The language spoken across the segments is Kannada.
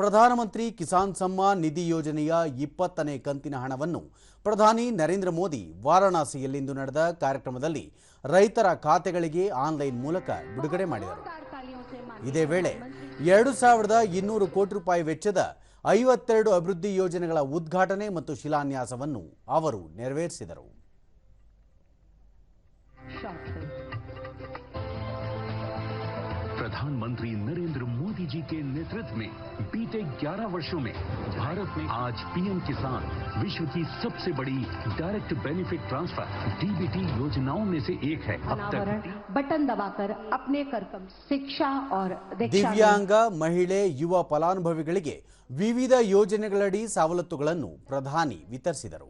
ಪ್ರಧಾನಮಂತ್ರಿ ಕಿಸಾನ್ ಸಮ್ಮಾನ್ ನಿಧಿ ಯೋಜನೆಯ ಇಪ್ಪತ್ತನೇ ಕಂತಿನ ಹಣವನ್ನು ಪ್ರಧಾನಿ ನರೇಂದ್ರ ಮೋದಿ ವಾರಾಣಸಿಯಲ್ಲಿಂದು ನಡೆದ ಕಾರ್ಯಕ್ರಮದಲ್ಲಿ ರೈತರ ಖಾತೆಗಳಿಗೆ ಆನ್ಲೈನ್ ಮೂಲಕ ಬಿಡುಗಡೆ ಮಾಡಿದರು. ಇದೇ ವೇಳೆ ಎರಡು ಸಾವಿರದ ಇನ್ನೂರು ಕೋಟಿ ರೂಪಾಯಿ ವೆಚ್ಚದ ಐವತ್ತೆರಡು ಅಭಿವೃದ್ಧಿ ಯೋಜನೆಗಳ ಉದ್ಘಾಟನೆ ಮತ್ತು ಶಿಲಾನ್ಯಾಸವನ್ನು ಅವರು ನೆರವೇರಿಸಿದರು. प्रधानमंत्री नरेंद्र मोदी जी के नेतृत्व में बीते 11 वर्षों में भारत में आज पीएम किसान विश्व की सबसे बड़ी डायरेक्ट बेनिफिट ट्रांसफर डीबीटी योजनाओं में से एक है अब अनावरण तक बटन दबाकर अपने कर्तव्य शिक्षा और दीक्षा में ದಿವ್ಯಾಂಗ ಮಹಿಳೆ ಯುವ ಫಲಾನುಭವಿಗಳಿಗೆ ವಿವಿಧ ಯೋಜನೆಗಳಡಿ ಸವಲತ್ತುಗಳನ್ನು ಪ್ರಧಾನಿ ವಿತರಿಸಿದರು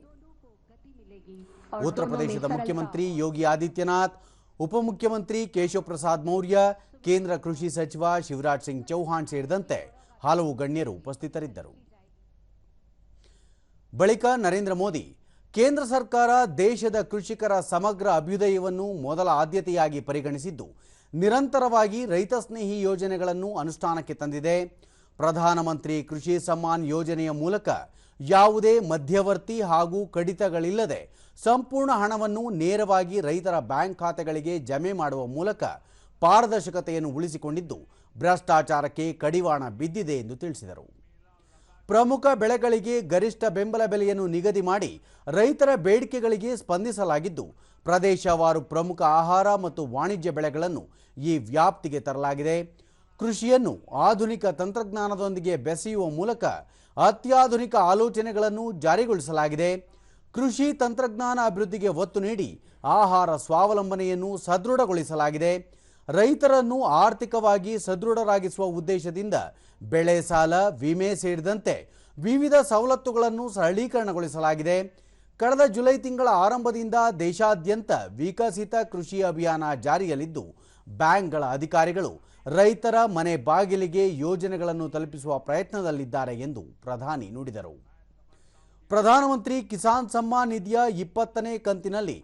और ಉತ್ತರ दोनों में ಪ್ರದೇಶದ सरलता ಮುಖ್ಯಮಂತ್ರಿ ಯೋಗಿ ಆದಿತ್ಯನಾಥ್ ಉಪಮುಖ್ಯಮಂತ್ರಿ ಕೇಶವ ಪ್ರಸಾದ್ ಮೌರ್ಯ, ಕೇಂದ್ರ ಕೃಷಿ ಸಚಿವ ಶಿವರಾಜ್ ಸಿಂಗ್ ಚೌಹಾಣ್ ಸೇರಿದಂತೆ ಹಲವು ಗಣ್ಯರು ಉಪಸ್ಥಿತರಿದ್ದರು. ಬಳಿಕ ನರೇಂದ್ರ ಮೋದಿ, ಕೇಂದ್ರ ಸರ್ಕಾರ ದೇಶದ ಕೃಷಿಕರ ಸಮಗ್ರ ಅಭ್ಯುದಯವನ್ನು ಮೊದಲ ಆದ್ಯತೆಯಾಗಿ ಪರಿಗಣಿಸಿದ್ದು, ನಿರಂತರವಾಗಿ ರೈತ ಸ್ನೇಹಿ ಯೋಜನೆಗಳನ್ನು ಅನುಷ್ಠಾನಕ್ಕೆ ತಂದಿದೆ. ಪ್ರಧಾನಮಂತ್ರಿ ಕೃಷಿ ಸಮ್ಮಾನ್ ಯೋಜನೆಯ ಮೂಲಕ ಯಾವುದೇ ಮಧ್ಯವರ್ತಿ ಹಾಗೂ ಕಡಿತಗಳಿಲ್ಲದೆ ಸಂಪೂರ್ಣ ಹಣವನ್ನು ನೇರವಾಗಿ ರೈತರ ಬ್ಯಾಂಕ್ ಖಾತೆಗಳಿಗೆ ಜಮೆ ಮಾಡುವ ಮೂಲಕ ಪಾರದರ್ಶಕತೆಯನ್ನು ಉಳಿಸಿಕೊಂಡಿದ್ದು, ಭ್ರಷ್ಟಾಚಾರಕ್ಕೆ ಕಡಿವಾಣ ಬಿದ್ದಿದೆ ಎಂದು ತಿಳಿಸಿದರು. ಪ್ರಮುಖ ಬೆಳೆಗಳಿಗೆ ಗರಿಷ್ಠ ಬೆಂಬಲ ಬೆಲೆಯನ್ನು ನಿಗದಿ ಮಾಡಿ ರೈತರ ಬೇಡಿಕೆಗಳಿಗೆ ಸ್ಪಂದಿಸಲಾಗಿದ್ದು, ಪ್ರದೇಶವಾರು ಪ್ರಮುಖ ಆಹಾರ ಮತ್ತು ವಾಣಿಜ್ಯ ಬೆಳೆಗಳನ್ನು ಈ ವ್ಯಾಪ್ತಿಗೆ ತರಲಾಗಿದೆ. ಕೃಷಿಯನ್ನು ಆಧುನಿಕ ತಂತ್ರಜ್ಞಾನದೊಂದಿಗೆ ಬೆಸೆಯುವ ಮೂಲಕ ಅತ್ಯಾಧುನಿಕ ಆಲೋಚನೆಗಳನ್ನು ಜಾರಿಗೊಳಿಸಲಾಗಿದೆ. ಕೃಷಿ ತಂತ್ರಜ್ಞಾನ ಅಭಿವೃದ್ಧಿಗೆ ಒತ್ತು ನೀಡಿ ಆಹಾರ ಸ್ವಾವಲಂಬನೆಯನ್ನು ಸದೃಢಗೊಳಿಸಲಾಗಿದೆ. ರೈತರನ್ನು ಆರ್ಥಿಕವಾಗಿ ಸದೃಢರಾಗಿಸುವ ಉದ್ದೇಶದಿಂದ ಬೆಳೆ ಸಾಲ, ವಿಮೆ ಸೇರಿದಂತೆ ವಿವಿಧ ಸವಲತ್ತುಗಳನ್ನು ಸರಳೀಕರಣಗೊಳಿಸಲಾಗಿದೆ. ಕಳೆದ ಜುಲೈ ತಿಂಗಳ ಆರಂಭದಿಂದ ದೇಶಾದ್ಯಂತ ವಿಕಸಿತ ಕೃಷಿ ಅಭಿಯಾನ ಜಾರಿಯಲ್ಲಿದ್ದು, ಬ್ಯಾಂಕ್ಗಳ ಅಧಿಕಾರಿಗಳು ರೈತರ ಮನೆ ಬಾಗಿಲಿಗೆ ಯೋಜನೆಗಳನ್ನು ತಲುಪಿಸುವ ಪ್ರಯತ್ನದಲ್ಲಿದ್ದಾರೆ ಎಂದು ಪ್ರಧಾನಿ ನುಡಿದರು. ಪ್ರಧಾನಮಂತ್ರಿ ಕಿಸಾನ್ ಸಮ್ಮಾನ್ ನಿಧಿಯ ಇಪ್ಪತ್ತನೇ ಕಂತಿನಲ್ಲಿ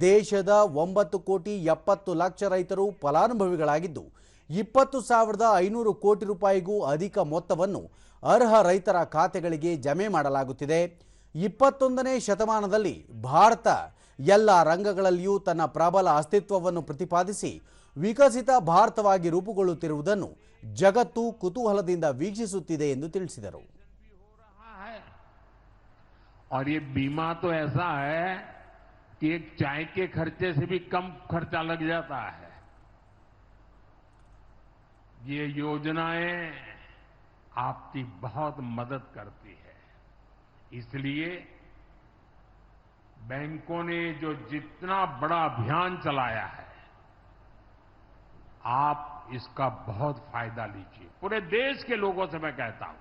ದೇಶದ ಒಂಬತ್ತು ಕೋಟಿ ಎಪ್ಪತ್ತು ಲಕ್ಷ ರೈತರು ಫಲಾನುಭವಿಗಳಾಗಿದ್ದು, ಇಪ್ಪತ್ತು ಸಾವಿರದ ಐನೂರು ಕೋಟಿ ರೂಪಾಯಿಗೂ ಅಧಿಕ ಮೊತ್ತವನ್ನು ಅರ್ಹ ರೈತರ ಖಾತೆಗಳಿಗೆ ಜಮೆ ಮಾಡಲಾಗುತ್ತಿದೆ. ಇಪ್ಪತ್ತೊಂದನೇ ಶತಮಾನದಲ್ಲಿ ಭಾರತ ಎಲ್ಲ ರಂಗಗಳಲ್ಲಿಯೂ ತನ್ನ ಪ್ರಬಲ ಅಸ್ತಿತ್ವವನ್ನು ಪ್ರತಿಪಾದಿಸಿ ವಿಕಸಿತ ಭಾರತವಾಗಿ ರೂಪುಗೊಳ್ಳುತ್ತಿರುವುದನ್ನು ಜಗತ್ತು ಕುತೂಹಲದಿಂದ ವೀಕ್ಷಿಸುತ್ತಿದೆ ಎಂದು ತಿಳಿಸಿದರು और ये बीमा तो ऐसा है कि एक चाय के खर्चे से भी कम खर्चा लग जाता है ये योजनाएं आपकी बहुत मदद करती है इसलिए बैंकों ने जो जितना बड़ा अभियान चलाया है आप इसका बहुत फ़ायदा लीजिए। पूरे देश के लोगों से मैं कहता हूँ,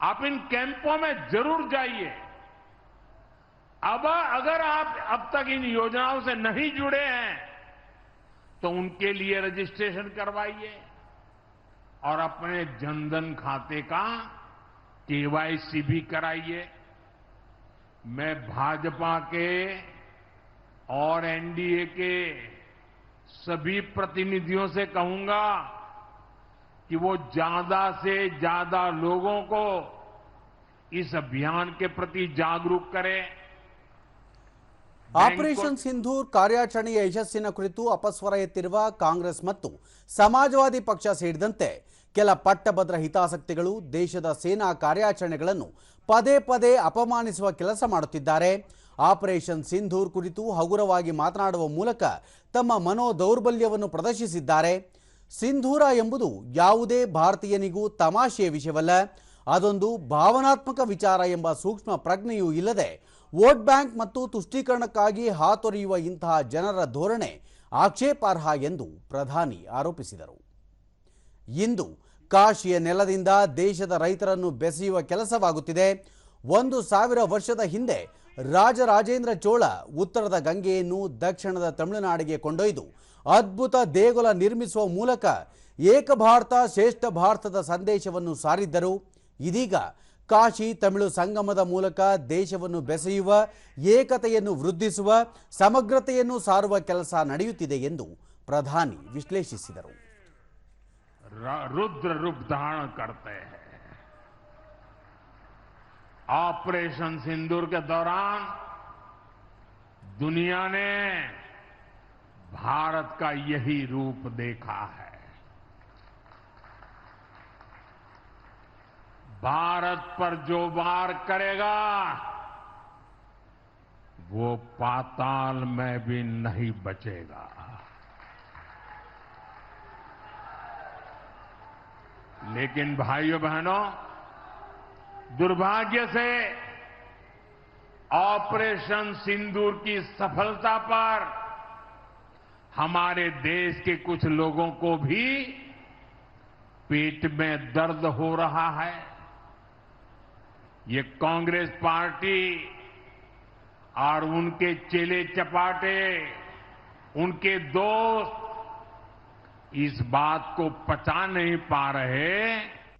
आप इन कैंपों में ज़रूर जाइए। अब, अगर आप अब तक इन योजनाओं से नहीं जुड़े हैं तो उनके लिए रजिस्ट्रेशन करवाइए और अपने जनधन खाते का केवाईसी भी कराइए। मैं भाजपा के और एनडीए के सभी प्रतिनिधियों से कहूंगा कि वो ज्यादा से ज्यादा लोगों को इस अभियान के प्रति जागरूक करें ಆಪರೇಷನ್ ಸಿಂಧೂರ್ ಕಾರ್ಯಾಚರಣೆಯ ಯಶಸ್ಸಿನ ಕುರಿತು ಅಪಸ್ವರ ಎತ್ತಿರುವ ಕಾಂಗ್ರೆಸ್ ಮತ್ತು ಸಮಾಜವಾದಿ ಪಕ್ಷ ಸೇರಿದಂತೆ ಕೆಲ ಪಟ್ಟಭದ್ರ ಹಿತಾಸಕ್ತಿಗಳು ದೇಶದ ಸೇನಾ ಕಾರ್ಯಾಚರಣೆಗಳನ್ನು ಪದೇ ಪದೇ ಅಪಮಾನಿಸುವ ಕೆಲಸ ಮಾಡುತ್ತಿದ್ದಾರೆ ಆಪರೇಷನ್ ಸಿಂಧೂರ್ ಕುರಿತು ಹಗುರವಾಗಿ ಮಾತನಾಡುವ ಮೂಲಕ ತಮ್ಮ ಮನೋ ದೌರ್ಬಲ್ಯವನ್ನು ಪ್ರದರ್ಶಿಸಿದ್ದಾರೆ. ಸಿಂಧೂರ ಎಂಬುದು ಯಾವುದೇ ಭಾರತೀಯನಿಗೂ ತಮಾಷೆಯ ವಿಷಯವಲ್ಲ. ಅದೊಂದು ಭಾವನಾತ್ಮಕ ವಿಚಾರ ಎಂಬ ಸೂಕ್ಷ್ಮ ಪ್ರಜ್ಞೆಯೂ ಇಲ್ಲದೆ ವೋಟ್ ಬ್ಯಾಂಕ್ ಮತ್ತು ತುಷ್ಟೀಕರಣಕ್ಕಾಗಿ ಹಾತೊರೆಯುವ ಇಂತಹ ಜನರ ಧೋರಣೆ ಆಕ್ಷೇಪಾರ್ಹ ಎಂದು ಪ್ರಧಾನಿ ಆರೋಪಿಸಿದರು. ಇಂದು ಕಾಶಿಯ ನೆಲದಿಂದ ದೇಶದ ರೈತರನ್ನು ಬೆಸೆಯುವ ಕೆಲಸವಾಗುತ್ತಿದೆ. ಒಂದು ಸಾವಿರ ವರ್ಷದ ಹಿಂದೆ ರಾಜರಾಜೇಂದ್ರ ಚೋಳ ಉತ್ತರದ ಗಂಗೆಯನ್ನು ದಕ್ಷಿಣದ ತಮಿಳುನಾಡಿಗೆ ಕೊಂಡೊಯ್ದು ಅದ್ಭುತ ದೇಗುಲ ನಿರ್ಮಿಸುವ ಮೂಲಕ ಏಕ ಭಾರತ ಶ್ರೇಷ್ಠ ಭಾರತದ ಸಂದೇಶವನ್ನು ಸಾರಿದ್ದರು. ಇದೀಗ ಕಾಶಿ ತಮಿಳು ಸಂಗಮದ ಮೂಲಕ ದೇಶವನ್ನು ಬೆಸೆಯುವ, ಏಕತೆಯನ್ನು ವೃದ್ಧಿಸುವ, ಸಮಗ್ರತೆಯನ್ನು ಸಾರುವ ಕೆಲಸ ನಡೆಯುತ್ತಿದೆ ಎಂದು ಪ್ರಧಾನಿ ವಿಶ್ಲೇಷಿಸಿದರು. र- ऑपरेशन सिंदूर के दौरान दुनिया ने भारत का यही रूप देखा है। भारत पर जो वार करेगा, वो पाताल में भी नहीं बचेगा। लेकिन भाइयों बहनों दुर्भाग्य से ऑपरेशन सिंदूर की सफलता पर हमारे देश के कुछ लोगों को भी पेट में दर्द हो रहा है। ये कांग्रेस पार्टी और उनके चेले चपाटे, उनके दोस्त इस बात को पचा नहीं पा रहे